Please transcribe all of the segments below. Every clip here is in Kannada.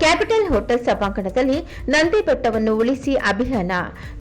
ಕ್ಯಾಪಿಟಲ್ ಹೋಟೆಲ್ ಸಭಾಂಗಣದಲ್ಲಿ ನಂದಿ ಬೆಟ್ಟವನ್ನು ಉಳಿಸಿ ಅಭಿಯಾನ.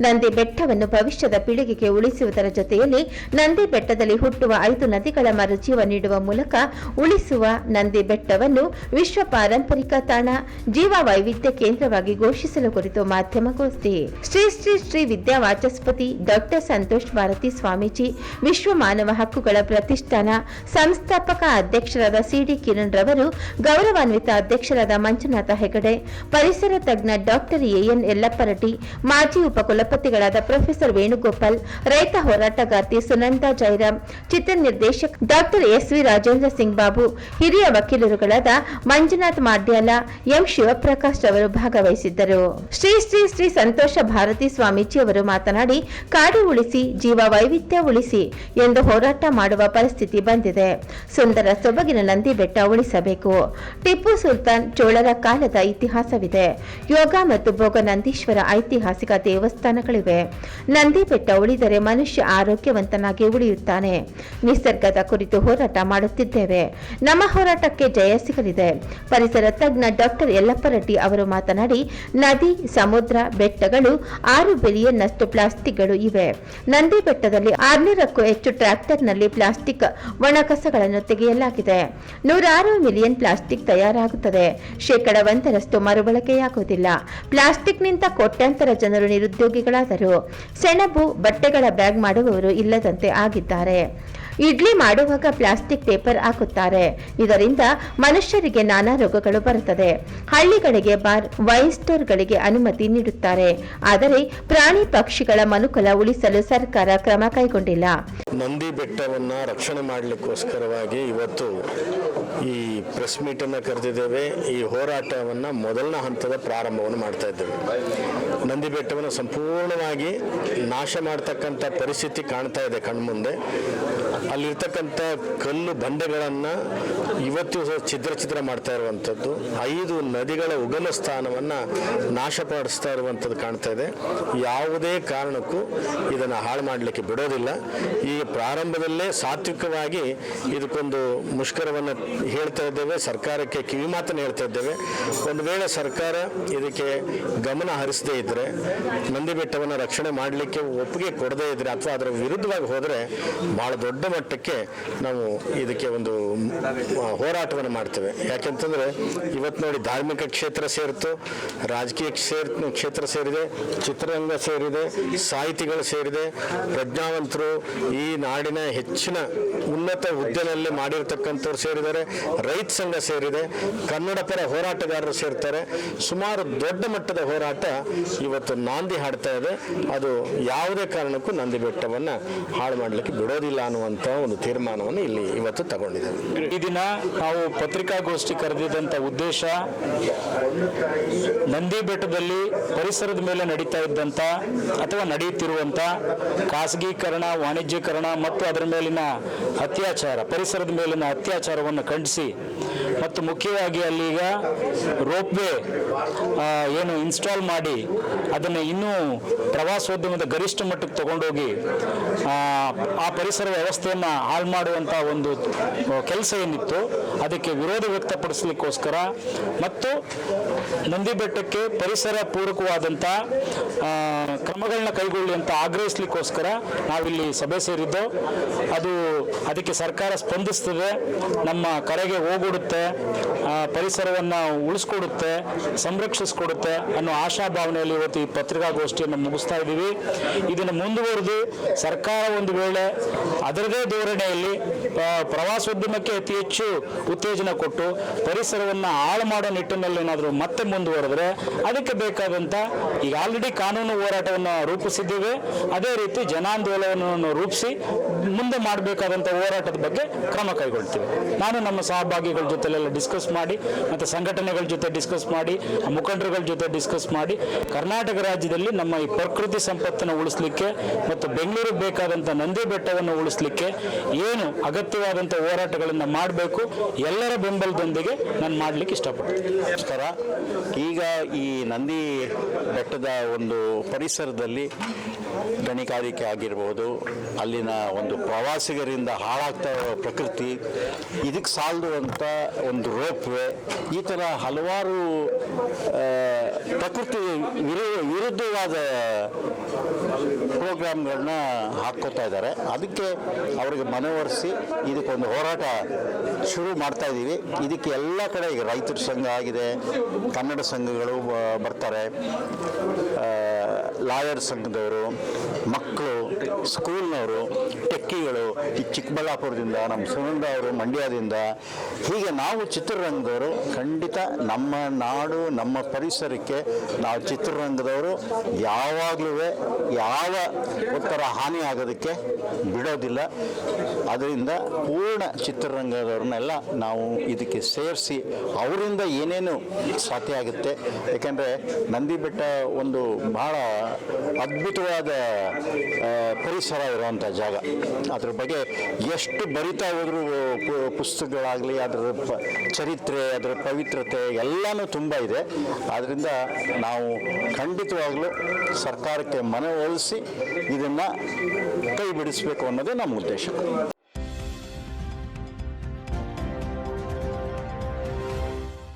ನಂದಿ ಬೆಟ್ಟವನ್ನು ಭವಿಷ್ಯದ ಪೀಳಿಗೆಗೆ ಉಳಿಸುವುದರ ಜೊತೆಯಲ್ಲಿ ನಂದಿ ಬೆಟ್ಟದಲ್ಲಿ ಹುಟ್ಟುವ ಐದು ನದಿಗಳ ಮರುಜೀವ ನೀಡುವ ಮೂಲಕ ಉಳಿಸುವ ನಂದಿ ಬೆಟ್ಟವನ್ನು ವಿಶ್ವ ಪಾರಂಪರಿಕ ತಾಣ ಜೀವ ವೈವಿಧ್ಯ ಕೇಂದ್ರವಾಗಿ ಘೋಷಿಸಲು ಕುರಿತು ಮಾಧ್ಯಮಗೋಷ್ಠಿ ಶ್ರೀ ಶ್ರೀ ಶ್ರೀ ವಿದ್ಯಾ ವಾಚಸ್ಪತಿ ಡಾಕ್ಟರ್ ಸಂತೋಷ್ ಭಾರತಿ ಸ್ವಾಮೀಜಿ, ವಿಶ್ವ ಮಾನವ ಹಕ್ಕುಗಳ ಪ್ರತಿಷ್ಠಾನ ಸಂಸ್ಥಾಪಕ ಅಧ್ಯಕ್ಷರಾದ ಸಿಡಿ ಕಿರಣ್ ರವರು, ಗೌರವಾನ್ವಿತ ಅಧ್ಯಕ್ಷರಾದ ಮಂಜುನಾಥ ಹೆಗಡೆ. ಪರಿಸರ ತಜ್ಞ ಡಾಕ್ಟರ್ ಎಎನ್ ಯಲ್ಲಪ್ಪರಟಿ ಮಾಜಿ ಉಪಕುಲಪತಿಗಳಾದ ಪ್ರೊಫೆಸರ್ ವೇಣುಗೋಪಾಲ್, ರೈತ ಹೋರಾಟಗಾರ್ತಿ ಸುನಂದಾ ಜೈರಾಮ್ ಚಿತ್ರ ನಿರ್ದೇಶಕ doctor S V Rajendra Singh Babu, ಹಿರಿಯ ವಕೀಲರುಗಳಾದ ಮಂಜುನಾಥ್ ಮಾಡ್ಯಾಲ, ಎಂ ಶಿವಪ್ರಕಾಶ್ ಅವರು ಭಾಗವಹಿಸಿದ್ದರು. ಶ್ರೀ ಶ್ರೀ ಶ್ರೀ ಸಂತೋಷ ಭಾರತಿ ಸ್ವಾಮೀಜಿ ಅವರು ಮಾತನಾಡಿ, ಕಾಡು ಉಳಿಸಿ, ಜೀವ ವೈವಿಧ್ಯ ಉಳಿಸಿ ಎಂದು ಹೋರಾಟ ಮಾಡುವ ಪರಿಸ್ಥಿತಿ ಬಂದಿದೆ. ಸುಂದರ ಸೊಬಗಿನ ನಂದಿ ಬೆಟ್ಟ ಉಳಿಸಬೇಕು. ಟಿಪ್ಪು ಸುಲ್ತಾನ್ ಚೋಳರ ಕಾಲದ ಇತಿಹಾಸವಿದೆ. ಯೋಗ ಮತ್ತು ಭೋಗ ನಂದೀಶ್ವರ ಐತಿಹಾಸಿಕ ದೇವಸ್ಥಾನಗಳಿವೆ. ನಂದಿ ಬೆಟ್ಟ ಉಳಿದರೆ ಮನುಷ್ಯ ಆರೋಗ್ಯವಂತನಾಗಿ ಉಳಿಯುತ್ತಾನೆ. ನಿಸರ್ಗದ ಕುರಿತು ಹೋರಾಟ ಮಾಡುತ್ತಿದ್ದೇವೆ. ನಮ್ಮ ಹೋರಾಟಕ್ಕೆ ಜಯ ಸಿಗಲಿದೆ. ಪರಿಸರ ತಜ್ಞ ಡಾಕ್ಟರ್ ಯಲ್ಲಪ್ಪರೆಡ್ಡಿ ಅವರು ಮಾತನಾಡಿ, ನದಿ, ಸಮುದ್ರ, ಬೆಟ್ಟಗಳು ಆರು ಬಿಲಿಯನ್ನಷ್ಟು ಪ್ಲಾಸ್ಟಿಕ್ಗಳು ಇವೆ. ನಂದಿ ಬೆಟ್ಟದಲ್ಲಿ ಆರ್ನೂರಕ್ಕೂ ಹೆಚ್ಚು ಟ್ರ್ಯಾಕ್ಟರ್ನಲ್ಲಿ ಪ್ಲಾಸ್ಟಿಕ್ ಒಣಕಸಗಳನ್ನು ತೆಗೆಯಲಾಗಿದೆ. ನೂರಾರು ಮಿಲಿಯನ್ ಪ್ಲಾಸ್ಟಿಕ್ ತಯಾರಾಗುತ್ತದೆ. ಶೇಕಡ ಒಂದರಷ್ಟು ಮರುಬಳಕೆಯಾಗುವುದಿಲ್ಲ. ಪ್ಲಾಸ್ಟಿಕ್ನಿಂದ ಕೋಟ್ಯಾಂತರ ಜನರು ನಿರುದ್ಯೋಗಿಗಳಾದರು. ಸೆಣಬು ಬಟ್ಟೆಗಳ ಬ್ಯಾಗ್ ಮಾಡುವವರು ಇಲ್ಲದಂತೆ ಆಗಿದ್ದಾರೆ. ಇಡ್ಲಿ ಮಾಡುವಾಗ ಪ್ಲಾಸ್ಟಿಕ್ ಪೇಪರ್ ಹಾಕುತ್ತಾರೆ. ಇದರಿಂದ ಮನುಷ್ಯರಿಗೆ ನಾನಾ ರೋಗಗಳು ಬರುತ್ತದೆ. ಹಳ್ಳಿಗಳಿಗೆ ಬಾರ್, ವೈನ್ ಅನುಮತಿ ನೀಡುತ್ತಾರೆ. ಆದರೆ ಪ್ರಾಣಿ ಪಕ್ಷಿಗಳ ಮನುಕುಲ ಉಳಿಸಲು ಸರ್ಕಾರ ಕ್ರಮ ಕೈಗೊಂಡಿಲ್ಲ. ನಂದಿ ಬೆಟ್ಟವನ್ನು ರಕ್ಷಣೆ ಮಾಡಲಿಕ್ಕೋಸ್ಕರವಾಗಿ ಇವತ್ತು ಈ ಪ್ರೆಸ್ ಮೀಟ್ ಅನ್ನು ಕರೆದಿದ್ದೇವೆ. ಈ ಹೋರಾಟವನ್ನು ಮೊದಲನೇ ಹಂತದ ಪ್ರಾರಂಭವನ್ನು ಮಾಡ್ತಾ ಇದ್ದೇವೆ. ನಂದಿ ಬೆಟ್ಟವನ್ನು ಸಂಪೂರ್ಣವಾಗಿ ನಾಶ ಮಾಡ್ತಕ್ಕಂಥ ಪರಿಸ್ಥಿತಿ ಕಾಣ್ತಾ ಇದೆ ಕಣ್ಮುಂದೆ. ಅಲ್ಲಿರ್ತಕ್ಕಂಥ ಕಲ್ಲು ಬಂಡೆಗಳನ್ನು ಇವತ್ತು ಚಿತ್ರ ಚಿತ್ರ ಮಾಡ್ತಾ ಇರುವಂಥದ್ದು. ಐದು ನದಿಗಳ ಉಗಮ ಸ್ಥಾನವನ್ನು ನಾಶಪಡಿಸ್ತಾ ಇರುವಂಥದ್ದು ಕಾಣ್ತಾ ಇದೆ. ಯಾವುದೇ ಕಾರಣಕ್ಕೂ ಇದನ್ನು ಹಾಳು ಮಾಡಲಿಕ್ಕೆ ಬಿಡೋದಿಲ್ಲ. ಈ ಪ್ರಾರಂಭದಲ್ಲೇ ಸಾತ್ವಿಕವಾಗಿ ಇದಕ್ಕೊಂದು ಮುಷ್ಕರವನ್ನು ಹೇಳ್ತಾ ಇದ್ದೇವೆ. ಸರ್ಕಾರಕ್ಕೆ ಕಿವಿ ಮಾತನ್ನು ಹೇಳ್ತಾ ಇದ್ದೇವೆ. ಒಂದು ವೇಳೆ ಸರ್ಕಾರ ಇದಕ್ಕೆ ಗಮನ ಹರಿಸದೇ ಇದ್ದರೆ ನಂದಿ ಬೆಟ್ಟವನ್ನು ರಕ್ಷಣೆ ಮಾಡಲಿಕ್ಕೆ ಒಪ್ಪಿಗೆ ಕೊಡದೇ ಇದ್ದರೆ ಅಥವಾ ಅದರ ವಿರುದ್ಧವಾಗಿ ಹೋದರೆ, ಭಾಳ ದೊಡ್ಡ ಮಟ್ಟಕ್ಕೆ ನಾವು ಇದಕ್ಕೆ ಒಂದು ಹೋರಾಟವನ್ನು ಮಾಡ್ತೇವೆ. ಯಾಕೆಂತಂದ್ರೆ ಇವತ್ತು ನೋಡಿ ಧಾರ್ಮಿಕ ಕ್ಷೇತ್ರ ಸೇರಿತು ರಾಜಕೀಯ ಕ್ಷೇತ್ರ ಕ್ಷೇತ್ರ ಸೇರಿದೆ, ಚಿತ್ರರಂಗ ಸೇರಿದೆ, ಸಾಹಿತಿಗಳು ಸೇರಿದೆ. ಪ್ರಜ್ಞಾವಂತರು ಈ ನಾಡಿನ ಹೆಚ್ಚಿನ ಉನ್ನತ ಹುದ್ದೆನಲ್ಲಿ ಮಾಡಿರ್ತಕ್ಕಂಥವ್ರು ಸೇರಿದ್ದಾರೆ, ರೈತ ಸಂಘ ಸೇರಿದೆ, ಕನ್ನಡ ಪರ ಹೋರಾಟಗಾರರು ಸೇರ್ತಾರೆ. ಸುಮಾರು ದೊಡ್ಡ ಮಟ್ಟದ ಹೋರಾಟ ಇವತ್ತು ನಾಂದಿ ಹಾಡ್ತಾ ಇದೆ. ಅದು ಯಾವುದೇ ಕಾರಣಕ್ಕೂ ನಂದಿ ಬೆಟ್ಟವನ್ನು ಹಾಳು ಮಾಡಲಿಕ್ಕೆ ಬಿಡೋದಿಲ್ಲ ಅನ್ನುವಂಥ ಒಂದು ತೀರ್ಮಾನವನ್ನು ಇಲ್ಲಿ ಇವತ್ತು ತಗೊಂಡಿದ್ದೇವೆ. ಈ ದಿನ ನಾವು ಪತ್ರಿಕಾಗೋಷ್ಠಿ ಕರೆದಿದ್ದಂಥ ಉದ್ದೇಶ ನಂದಿ ಬೆಟ್ಟದಲ್ಲಿ ಪರಿಸರದ ಮೇಲೆ ನಡೀತಾ ಇದ್ದಂಥ ಅಥವಾ ನಡೆಯುತ್ತಿರುವಂಥ ಖಾಸಗೀಕರಣ, ವಾಣಿಜ್ಯೀಕರಣ ಮತ್ತು ಅದರ ಮೇಲಿನ ಅತ್ಯಾಚಾರ, ಪರಿಸರದ ಮೇಲಿನ ಅತ್ಯಾಚಾರವನ್ನು ಖಂಡಿಸಿ ಮತ್ತು ಮುಖ್ಯವಾಗಿ ಅಲ್ಲೀಗ ರೋಪ್ವೇ ಏನು ಇನ್ಸ್ಟಾಲ್ ಮಾಡಿ ಅದನ್ನು ಇನ್ನೂ ಪ್ರವಾಸೋದ್ಯಮದ ಗರಿಷ್ಠ ಮಟ್ಟಕ್ಕೆ ತಗೊಂಡೋಗಿ ಆ, ಪರಿಸರ ವ್ಯವಸ್ಥೆಯನ್ನು ಹಾಳು ಮಾಡುವಂಥ ಒಂದು ಕೆಲಸ ಏನಿತ್ತು ಅದಕ್ಕೆ ವಿರೋಧ ವ್ಯಕ್ತಪಡಿಸಲಿಕ್ಕೋಸ್ಕರ ಮತ್ತು ನಂದಿ ಬೆಟ್ಟಕ್ಕೆ ಪರಿಸರ ಪೂರಕವಾದಂಥ ಕ್ರಮಗಳನ್ನ ಕೈಗೊಳ್ಳಿ ಅಂತ ಆಗ್ರಹಿಸಲಿಕ್ಕೋಸ್ಕರ ನಾವಿಲ್ಲಿ ಸಭೆ ಸೇರಿದ್ದು. ಅದು ಅದಕ್ಕೆ ಸರ್ಕಾರ ಸ್ಪಂದಿಸ್ತದೆ ನಮ್ಮ ಕರೆಗೆ ಹೋಗೊಡುತ್ತೆ. ಪರಿಸರವನ್ನು ಉಳಿಸ್ಕೊಡುತ್ತೆ, ಸಂರಕ್ಷಿಸ್ಕೊಡುತ್ತೆ ಅನ್ನೋ ಆಶಾಭಾವನೆಯಲ್ಲಿ ಇವತ್ತು ಈ ಪತ್ರಿಕಾಗೋಷ್ಠಿಯನ್ನು ಮುಗಿಸ್ತಾ ಇದ್ದೀವಿ. ಇದನ್ನು ಮುಂದುವರೆದು ಸರ್ಕಾರ ಒಂದು ವೇಳೆ ಅದರದೇ ಧೋರಣೆಯಲ್ಲಿ ಪ್ರವಾಸೋದ್ಯಮಕ್ಕೆ ಅತಿ ಹೆಚ್ಚು ಉತ್ತೇಜನ ಕೊಟ್ಟು ಪರಿಸರವನ್ನು ಹಾಳು ಮಾಡೋ ನಿಟ್ಟಿನಲ್ಲಿ ಏನಾದರೂ ಮತ್ತೆ ಮುಂದುವರೆದ್ರೆ ಅದಕ್ಕೆ ಬೇಕಾದಂಥ ಈಗ ಆಲ್ರೆಡಿ ಕಾನೂನು ಹೋರಾಟವನ್ನು ರೂಪಿಸಿದ್ದೇವೆ. ಅದೇ ರೀತಿ ಜನಾಂದೋಲನವನ್ನು ರೂಪಿಸಿ ಮುಂದೆ ಮಾಡಬೇಕಾದಂಥ ಹೋರಾಟದ ಬಗ್ಗೆ ಕ್ರಮ ಕೈಗೊಳ್ತೀವಿ. ನಾನು ನಮ್ಮ ಸಹಭಾಗಿಗಳ ಜೊತೆಲೆಲ್ಲ ಡಿಸ್ಕಸ್ ಮಾಡಿ, ಮತ್ತು ಸಂಘಟನೆಗಳ ಜೊತೆ ಡಿಸ್ಕಸ್ ಮಾಡಿ, ಮುಖಂಡರುಗಳ ಜೊತೆ ಡಿಸ್ಕಸ್ ಮಾಡಿ, ಕರ್ನಾಟಕ ರಾಜ್ಯದಲ್ಲಿ ನಮ್ಮ ಈ ಪ್ರಕೃತಿ ಸಂಪತ್ತನ್ನು ಉಳಿಸ್ಲಿಕ್ಕೆ ಮತ್ತು ಬೆಂಗಳೂರಿಗೆ ಬೇಕಾದಂಥ ನಂದಿ ಬೆಟ್ಟವನ್ನು ಉಳಿಸ್ಲಿಕ್ಕೆ ಏನು ಅಗತ್ಯವಾದಂಥ ಹೋರಾಟಗಳನ್ನು ಮಾಡಬೇಕು, ಎಲ್ಲರ ಬೆಂಬಲದೊಂದಿಗೆ ನಾನು ಮಾಡಲಿಕ್ಕೆ ಇಷ್ಟಪಡ್ತೀನಿ. ನಮಸ್ಕಾರ. ಈಗ ಈ ನಂದಿ ಬೆಟ್ಟದ ಒಂದು ಪರಿಸರದಲ್ಲಿ ಗಣಿಗಾರಿಕೆ ಆಗಿರ್ಬೋದು, ಅಲ್ಲಿನ ಒಂದು ಪ್ರವಾಸಿಗರಿಂದ ಹಾಳಾಗ್ತಾ ಇರೋ ಪ್ರಕೃತಿ, ಇದಕ್ಕೆ ಸಾಲದು ಅಂತ ಒಂದು ರೋಪ್ವೇ, ಈ ಥರ ಹಲವಾರು ಪ್ರಕೃತಿ ವಿರು, ವಿರುದ್ಧವಾದ ಪ್ರೋಗ್ರಾಮ್ಗಳನ್ನ ಹಾಕ್ಕೋತಾ ಇದ್ದಾರೆ. ಅದಕ್ಕೆ ಅವರಿಗೆ ಮನವೊಲಿಸಿ ಇದಕ್ಕೊಂದು ಹೋರಾಟ ಶುರು ಮಾಡ್ತಾ ಇದ್ದೀವಿ ಇದಕ್ಕೆ ಎಲ್ಲ ಕಡೆ ಈಗ ರೈತರ ಸಂಘ ಆಗಿದೆ, ಕನ್ನಡ ಸಂಘಗಳು ಬರ್ತಾರೆ. ಲಾಯರ್ ಸಂಘದವರು ಮಕ್ಕಳು ಸ್ಕೂಲ್ನವರು, ಟೆಕ್ಕಿಗಳು ಈ ಚಿಕ್ಕಬಳ್ಳಾಪುರದಿಂದ, ನಮ್ಮ ಸುನಂದ ಅವರು ಮಂಡ್ಯದಿಂದ, ಹೀಗೆ ನಾವು ಚಿತ್ರರಂಗದವರು ಖಂಡಿತ ನಮ್ಮ ನಾಡು, ನಮ್ಮ ಪರಿಸರಕ್ಕೆ ನಾವು ಚಿತ್ರರಂಗದವರು ಯಾವಾಗಲೂ ಯಾವ ಉತ್ತರ ಹಾನಿ ಆಗೋದಕ್ಕೆ ಬಿಡೋದಿಲ್ಲ. ಅದರಿಂದ ಪೂರ್ಣ ಚಿತ್ರರಂಗದವ್ರನ್ನೆಲ್ಲ ನಾವು ಇದಕ್ಕೆ ಸೇರಿಸಿ ಅವರಿಂದ ಏನೇನು ಸಾಧ್ಯ ಆಗುತ್ತೆ. ಯಾಕೆಂದರೆ ನಂದಿ ಬೆಟ್ಟ ಒಂದು ಬಹಳ ಅದ್ಭುತವಾದ ಪರಿಸರ ಇರುವಂಥ ಜಾಗ. ಅದ್ರ ಬಗ್ಗೆ ಎಷ್ಟು ಬರಿತಾ ಹೋದ್ರು ಪುಸ್ತಕಗಳಾಗಲಿ, ಅದರ ಚರಿತ್ರೆ, ಅದರ ಪವಿತ್ರತೆ ಎಲ್ಲನೂ ತುಂಬ ಇದೆ. ಆದ್ದರಿಂದ ನಾವು ಖಂಡಿತವಾಗಲೂ ಸರ್ಕಾರಕ್ಕೆ ಮನವೊಲಿಸಿ ಇದನ್ನು ಕೈ ಬಿಡಿಸಬೇಕು ಅನ್ನೋದೇ ನಮ್ಮ ಉದ್ದೇಶ.